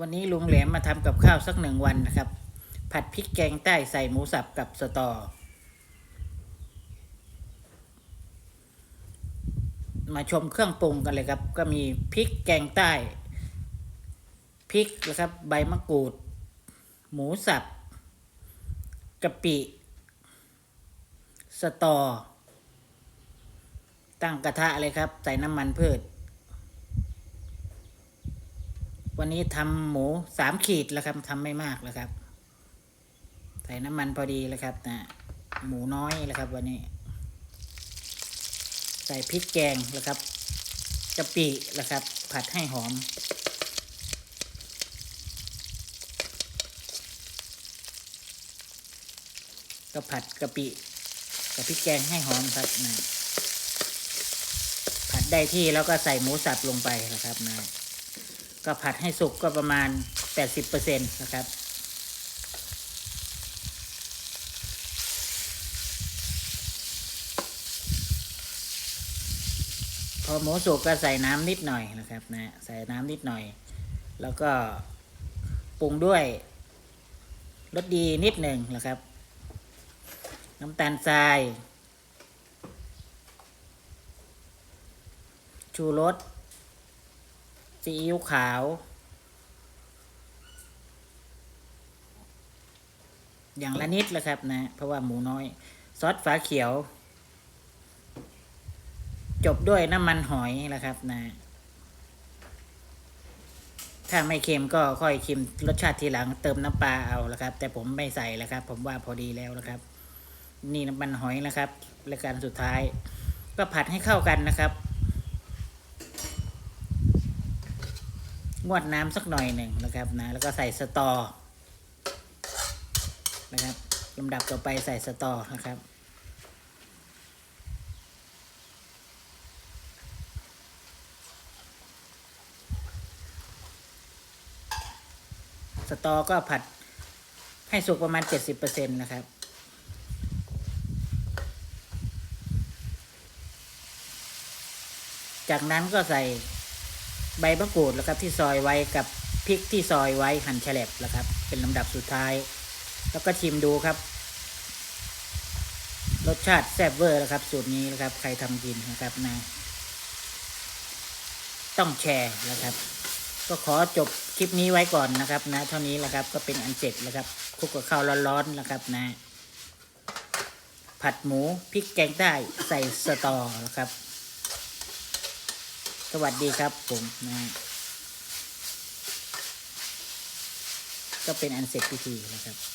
วันนี้ลุงแหลมมาทำกับข้าวสักหนึ่งวันนะครับ ผัดพริกแกงใต้ใส่หมูสับกับสตอ มาชมเครื่องปรุงกันเลยครับ ก็มีพริกแกงใต้พริกนะครับ ใบมะกรูด หมูสับกะปิ สตอ ตั้งกระทะเลยครับ ใส่น้ำมันพืช วันนี้ทำหมูสามขีดแล้วครับทำไม่มากแล้วครับ ใส่น้ำมันพอดีแล้วครับนะหมูน้อยแล้วครับ วันนี้ ใส่พริกแกงแล้วครับกะปิแล้วครับ ผัดให้หอม ก็ผัดกะปิกับพริกแกงให้หอมครับนะผัดได้ที่แล้วก็ใส่หมูสับลงไปนะครับนะ ก็ผัดให้สุกก็ประมาณ 80%นะครับพอหมูสุกก็ใส่น้ำนิดหน่อยนะครับนะใส่น้ำนิดหน่อย แล้วก็ปรุงด้วยรสดีนิดหนึ่งนะครับ น้ำตาลทราย ชูรส ซีอิ๊วขาว อย่างละนิดแหละครับนะ เพราะว่าหมูน้อย ซอสฝาเขียว จบด้วยน้ำมันหอยนะครับนะ ถ้าไม่เค็มก็ค่อยเค็มรสชาติทีหลังเติมน้ำปลาเอาละครับ แต่ผมไม่ใส่แล้วครับ ผมว่าพอดีแล้วนะครับ นี่น้ำมันหอยนะครับรายการสุดท้าย ก็ผัดให้เข้ากันนะครับ งวดน้ำสักหน่อยหนึ่งนะครับนะแล้วก็ใส่สตอนะครับลำดับต่อไปใส่สตอนะครับสตอก็ผัดให้สุกประมาณ 70%นะครับ จากนั้นก็ใส่ ใบมะกรูดแล้วครับที่ซอยไว้กับพริกที่ซอยไว้หั่นแฉลบแล้วครับ เป็นลำดับสุดท้าย แล้วก็ชิมดูครับ รสชาติแซ่บเวอร์แล้วครับ สูตรนี้นะครับ ใครทำกินนะครับนะต้องแชร์นะครับ ก็ขอจบคลิปนี้ไว้ก่อนนะครับ นะ เท่านี้แหละครับก็เป็นอันเสร็จแล้วครับคลุกกับข้าวร้อนๆนะครับนะ ผัดหมูพริกแกงใต้ใส่สตอนะครับ สวัสดีครับผมนะก็เป็นอันเสร็จพิธีนะครับ